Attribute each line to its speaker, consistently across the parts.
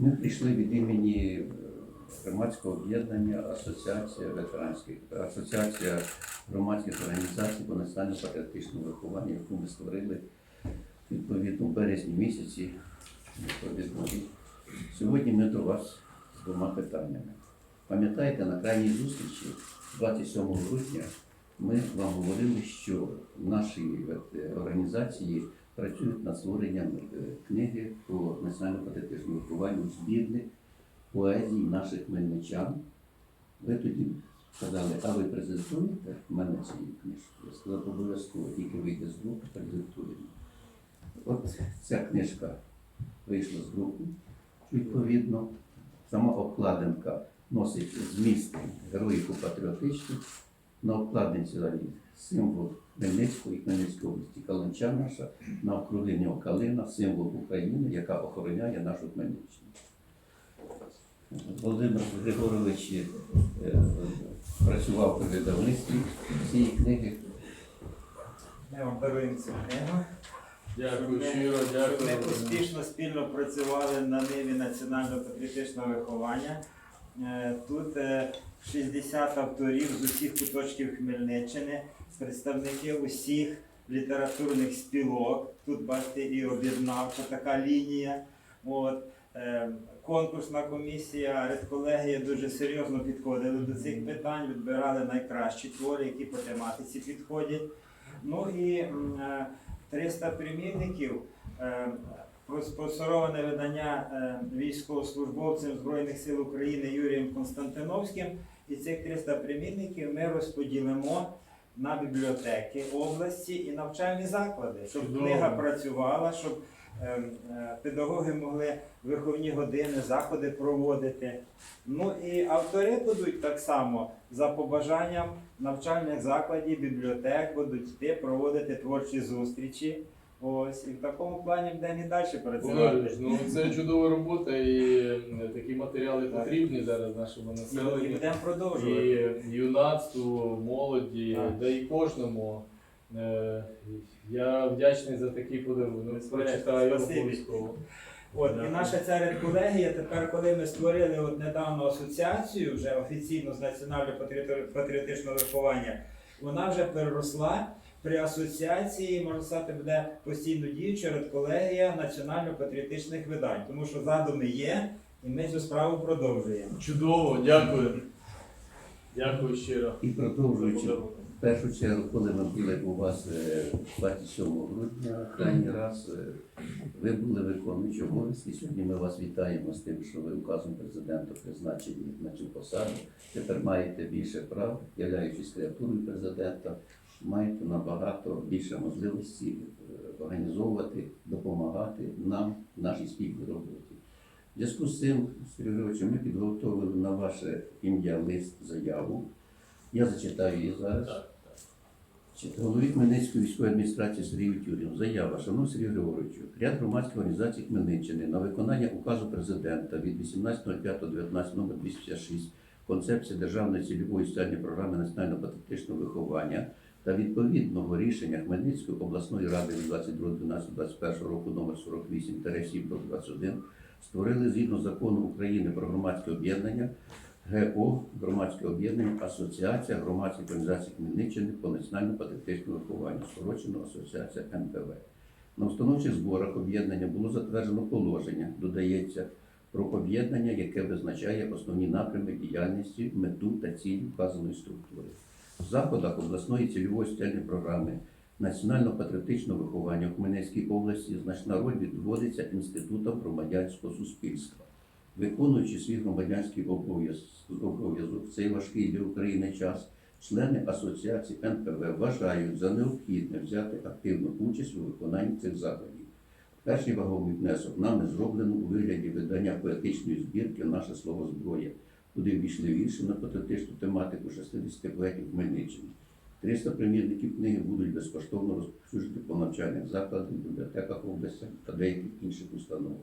Speaker 1: Ми прийшли від імені е, громадського об'єднання Асоціація ветеранських Асоціація громадських організацій по національно-патріотичному вихованню, яку ми створили відповідно в березні місяці. Сьогодні ми до вас з двома питаннями. Пам'ятаєте, на крайній зустрічі 27 грудня ми вам говорили, що в нашій е, організації працюють над створенням е, книги по національно-патріотичному вихованню збірник поезії наших хмельничан. Ви тоді сказали, а ви презентуєте в мене ці книжки? Я сказав, обов'язково, тільки вийде з друку, презентуємо. От ця книжка вийшла з друку, відповідно. Сама обкладинка носить зміст героїку патріотичних. На обкладинці далі символ Хмельницької і Хмельницької області Каланча наша, на округлині Окалина, символ України, яка охороняє нашу Хмельниччину. Володимир Григорович е, працював при видавництві цієї книги.
Speaker 2: Ми вам даруємо цю книгу.
Speaker 3: Дякую,
Speaker 2: Ми-
Speaker 3: щиро, дякую.
Speaker 2: Ми успішно спільно працювали на ниві національно-патріотичного виховання. Е, Тут е, 60 авторів з усіх куточків Хмельниччини, представники усіх літературних спілок. Тут бачите і об'єднавча така лінія. От. е, Конкурсна комісія, редколегія дуже серйозно підходили до цих питань, відбирали найкращі твори, які по тематиці підходять. Ну і е, 300 примірників, е, спонсороване видання е, військовослужбовцем Збройних сил України Юрієм Константиновським. І цих 300 примірників ми розподілимо на бібліотеки області і навчальні заклади, щоб книга працювала, щоб е, е, педагоги могли виховні години, заходи проводити. Ну і автори будуть так само за побажанням навчальних закладів, бібліотек будуть йти проводити творчі зустрічі. Ось і в такому плані будемо і далі працювати.
Speaker 3: Ну це чудова робота і такі матеріали
Speaker 2: Так.
Speaker 3: потрібні зараз нашому
Speaker 2: І, і
Speaker 3: населенню.
Speaker 2: будемо
Speaker 3: І
Speaker 2: продовжувати.
Speaker 3: юнацтву, молоді,
Speaker 2: Так.
Speaker 3: да і кожному. Е, Я вдячний за такий подарунок.
Speaker 2: Безперечно.
Speaker 3: Прочитаю обов'язково.
Speaker 2: От і наша ця редколегія, тепер, коли ми створили от недавно асоціацію вже офіційно з національно-патріотичного виховання, вона вже переросла при асоціації, можна сказати, буде постійно діюча редколегія національно-патріотичних видань, тому що задуми є, і ми цю справу продовжуємо.
Speaker 3: Чудово, дякую. Дякую щиро.
Speaker 1: І продовжуючи. В першу чергу, коли ми були у вас е, 27 грудня, крайній раз, е, ви були виконуючі обов'язки. Сьогодні ми вас вітаємо з тим, що ви указом президента призначені на цю посаду. Тепер маєте більше прав, являючись креатурою президента, маєте набагато більше можливості е, організовувати, допомагати нам в нашій спільній роботі. В зв'язку з цим, Сергій ми підготовили на ваше ім'я лист заяву. Я зачитаю її зараз. Голові Хмельницької військової адміністрації Сергію Тюріну. Заява, шановний Сергій Григоровичу, ряд громадських організацій Хмельниччини на виконання указу президента від 18.05.19 номер 256 концепції державної цільової соціальної програми національно-патріотичного виховання та відповідного рішення Хмельницької обласної ради від 22.12.21 року номер 48-7-21 створили згідно закону України про громадське об'єднання ГО громадське об'єднання Асоціація громадських організацій Хмельниччини по національно-патріотичному вихованню, скорочено Асоціація НПВ. На установчих зборах об'єднання було затверджено положення, додається про об'єднання, яке визначає основні напрями діяльності, мету та цілі вказаної структури. В заходах обласної цільової соціальної програми національно-патріотичного виховання в Хмельницькій області значна роль відводиться інститутам громадянського суспільства. Виконуючи свій громадянський обов'яз- обов'язок в цей важкий для України час, члени асоціації НПВ вважають за необхідне взяти активну участь у виконанні цих заходів. Перший ваговий внесок нами зроблено у вигляді видання поетичної збірки Наше слово зброя, куди ввійшли вірші на патріотичну тематику 60 поетів Хмельниччини. 300 примірників книги будуть безкоштовно розповсюджені по навчальних закладах, бібліотеках області та деяких інших установах.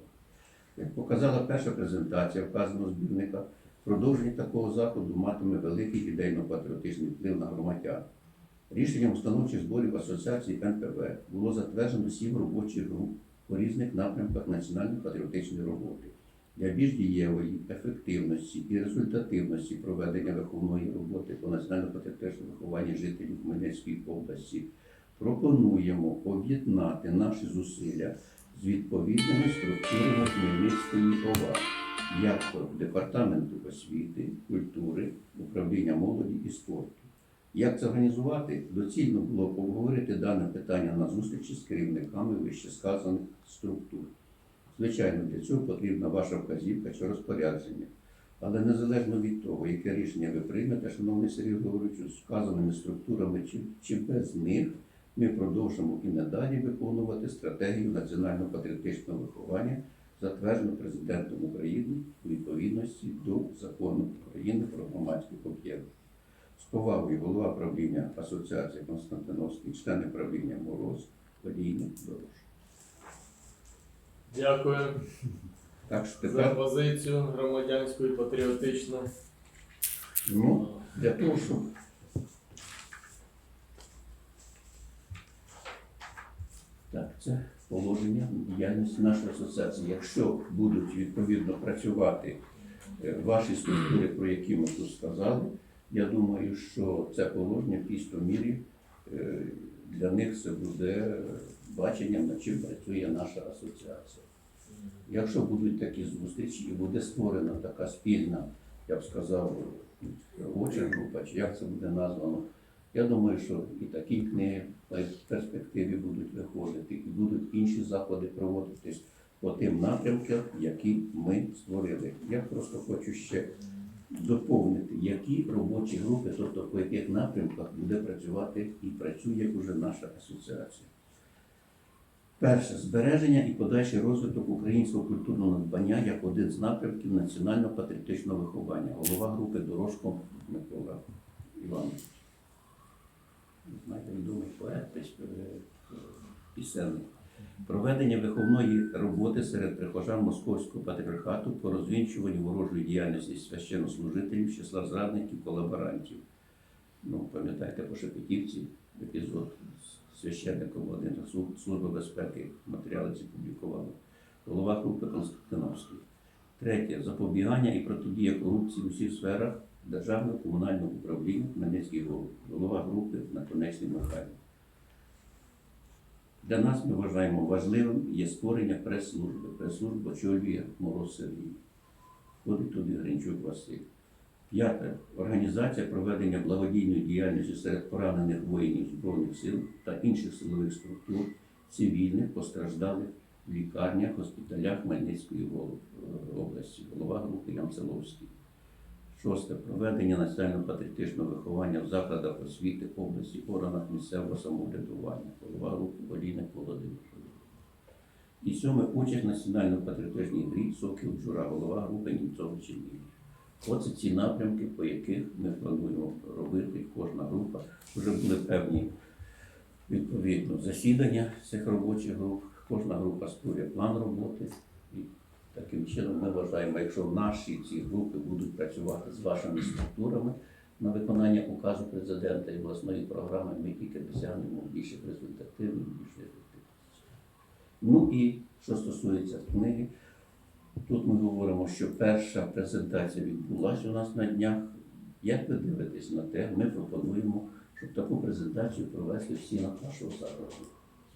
Speaker 1: Як показала перша презентація вказаного збірника, продовження такого заходу матиме великий ідейно-патріотичний вплив на громадян. Рішенням установчих зборів Асоціації НПВ було затверджено сім робочих груп по різних напрямках національно-патріотичної роботи. Для більш дієвої ефективності і результативності проведення виховної роботи по національно-патріотичному вихованні жителів Хмельницької області пропонуємо об'єднати наші зусилля з відповідними структурами Хмельницької ОВА, як Департаменту освіти, культури, управління молоді і спорту. Як це організувати? Доцільно було обговорити дане питання на зустрічі з керівниками вищесказаних структур. Звичайно, для цього потрібна ваша вказівка чи розпорядження. Але незалежно від того, яке рішення ви приймете, шановний Сергій Григорович, з вказаними структурами чи, чи без них, ми продовжимо і надалі виконувати стратегію національно-патріотичного виховання, затверджену президентом України у відповідності до закону України про громадські об'єкти. З повагою голова правління Асоціації Константиновський, члени правління Мороз, Олійник, Дорож.
Speaker 3: Дякую
Speaker 1: Так що
Speaker 3: за
Speaker 1: тепер
Speaker 3: позицію громадянську і патріотичну.
Speaker 1: ну, для того, щоб Так, це положення діяльності нашої асоціації. Якщо будуть відповідно працювати е, ваші структури, про які ми тут сказали, я думаю, що це положення в тій мірі е, для них це буде баченням, над чим працює наша асоціація. Якщо будуть такі зустрічі і буде створена така спільна, я б сказав, робоча група, чи як це буде названо, я думаю, що і такі книги в перспективі будуть виходити, і будуть інші заходи проводитись по тим напрямкам, які ми створили. Я просто хочу ще доповнити, які робочі групи, тобто по яких напрямках буде працювати і працює вже наша асоціація. Перше збереження і подальший розвиток українського культурного надбання як один з напрямків національно-патріотичного виховання. Голова групи Дорожко Микола Іванович. Знаєте, відомий поет, е. Проведення виховної роботи серед прихожан Московського патріархату по розвінчуванню ворожої діяльності священнослужителів, числа зрадників, колаборантів. Ну, пам'ятаєте, по Шепетівці епізод священником Володимиром Слу- Служба безпеки матеріали ці публікували. Голова групи Константиновський. Третє запобігання і протидія корупції в усіх сферах державного комунального управління Хмельницький голова, голова групи на Наконечний Михайло. Для нас ми вважаємо важливим є створення прес-служби. Прес-службу очолює Мороз Сергій. Входить туди Гринчук Василь. П'яте. Організація проведення благодійної діяльності серед поранених воїнів Збройних сил та інших силових структур, цивільних, постраждалих в лікарнях, госпіталях Хмельницької е, області. Голова групи Ян Целовський. Шосте. Проведення національно-патріотичного виховання в закладах освіти області, органах місцевого самоврядування. Голова групи Олійник Володимир. І сьоме. Участь національно-патріотичній грі Сокіл Джура, голова групи Німцович Емілій. Оце ці напрямки, по яких ми плануємо робити, кожна група. Вже були певні відповідно засідання цих робочих груп. Кожна група створює план роботи. І таким чином ми вважаємо, якщо наші ці групи будуть працювати з вашими структурами на виконання указу президента і обласної програми, ми тільки досягнемо більших результативних, більшої ефективності. Ну і що стосується книги, Тут ми говоримо, що перша презентація відбулася у нас на днях. Як ви дивитесь на те, ми пропонуємо, щоб таку презентацію провести в стінах нашого закладу.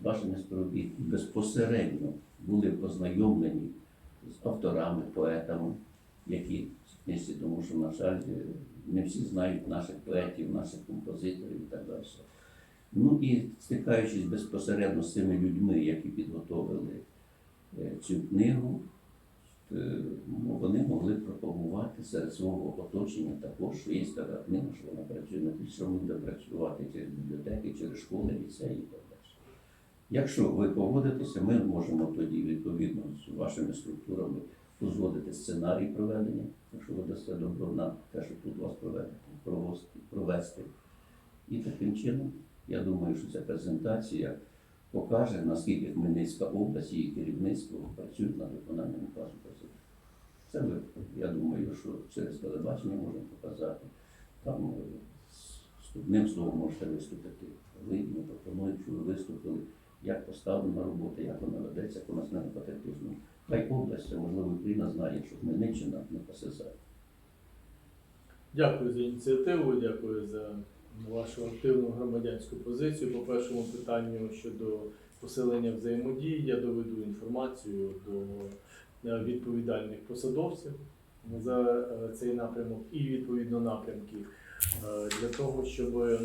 Speaker 1: З вашими співробітниками безпосередньо були познайомлені з авторами, поетами, які книжці, тому що, на жаль, е, не всі знають наших поетів, наших композиторів і так далі. Ну і стикаючись безпосередньо з цими людьми, які підготовили е, цю книгу, вони могли пропагувати серед свого оточення також, що є така книга, що вона працює на те, що буде працювати через бібліотеки, через школи, ліцеї і так далі. Якщо ви погодитеся, ми можемо тоді відповідно з вашими структурами узгодити сценарій проведення, якщо ви дасте добро на те, що тут вас провести, провести. І таким чином, я думаю, що ця презентація покаже, наскільки Хмельницька область і керівництво працюють над виконанням указу президента. Це я думаю, що через телебачення можемо показати. Там е, одним словом можете виступити. Ви ми пропонуємо, що ви виступили, як поставлена робота, як вона ведеться по національно-патріотичному Хай область, можливо, Україна знає, що Хмельниччина не ПССР.
Speaker 3: Дякую за ініціативу, дякую за вашу активну громадянську позицію по першому питанню щодо посилення взаємодії. Я доведу інформацію до е, відповідальних посадовців за е, цей напрямок і відповідно напрямки е, для того, щоб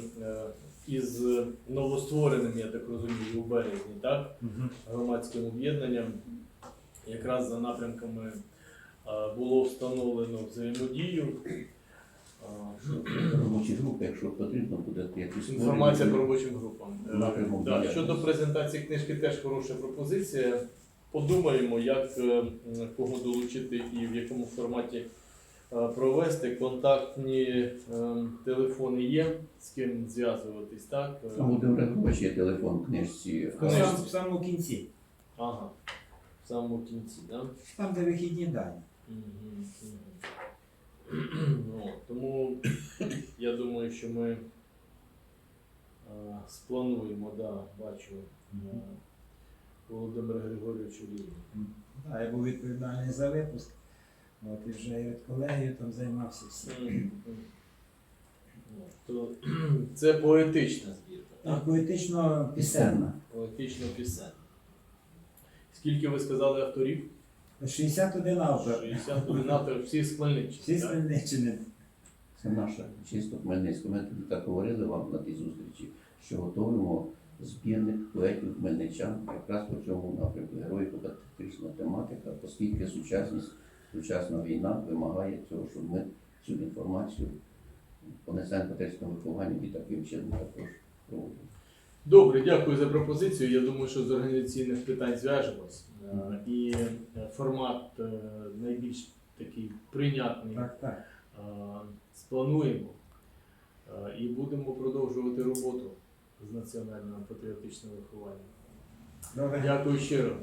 Speaker 3: із новоствореним, я так розумію, у березні, так, громадським об'єднанням, якраз за напрямками було встановлено взаємодію.
Speaker 1: Робочі групи, якщо потрібно, буде якісь
Speaker 3: Інформація по робочим групам. Е,
Speaker 1: Напрямок діяльності.
Speaker 3: Щодо презентації книжки, теж хороша пропозиція. Подумаємо, як е, кого долучити і в якому форматі е, провести. Контактні е, телефони є, з ким зв'язуватись, так? Е,
Speaker 1: Там Григорович є телефон в книжці.
Speaker 2: В сам- в самому кінці,
Speaker 3: Ага. В самому кінці, так? Да?
Speaker 2: там, де вихідні дані.
Speaker 3: Мгм, мгм. Ну, думаю, що ми е, сплануємо, да, бачу е, Володимира Григорьовича Ліву.
Speaker 4: Да, я був відповідальний за випуск. От, і вже і від колегію там займався всім.
Speaker 3: То це поетична збірка,
Speaker 4: Так, поетично пісенна.
Speaker 3: Поетично пісенна. Скільки ви сказали авторів?
Speaker 4: 61 автор.
Speaker 3: 61 автор, всі з Хмельниччини.
Speaker 4: Всі з? Хмельниччини.
Speaker 1: Це наша чисто Хмельницька. Ми тоді так говорили вам на тій зустрічі, що готуємо збірник поетів хмельничан якраз по цьому напрямку героїко-патріотична тематика, оскільки сучасність, сучасна війна вимагає цього, щоб ми цю інформацію по національно-патріотичному вихованню і таким чином також проводимо.
Speaker 3: Добре, дякую за пропозицію. Я думаю, що з організаційних питань зв'яжемось. Е, І е, формат е, найбільш такий прийнятний
Speaker 4: Так, так.
Speaker 3: Е, сплануємо Е, і будемо продовжувати роботу з національним патріотичним вихованням.
Speaker 4: Добре.
Speaker 3: Дякую щиро.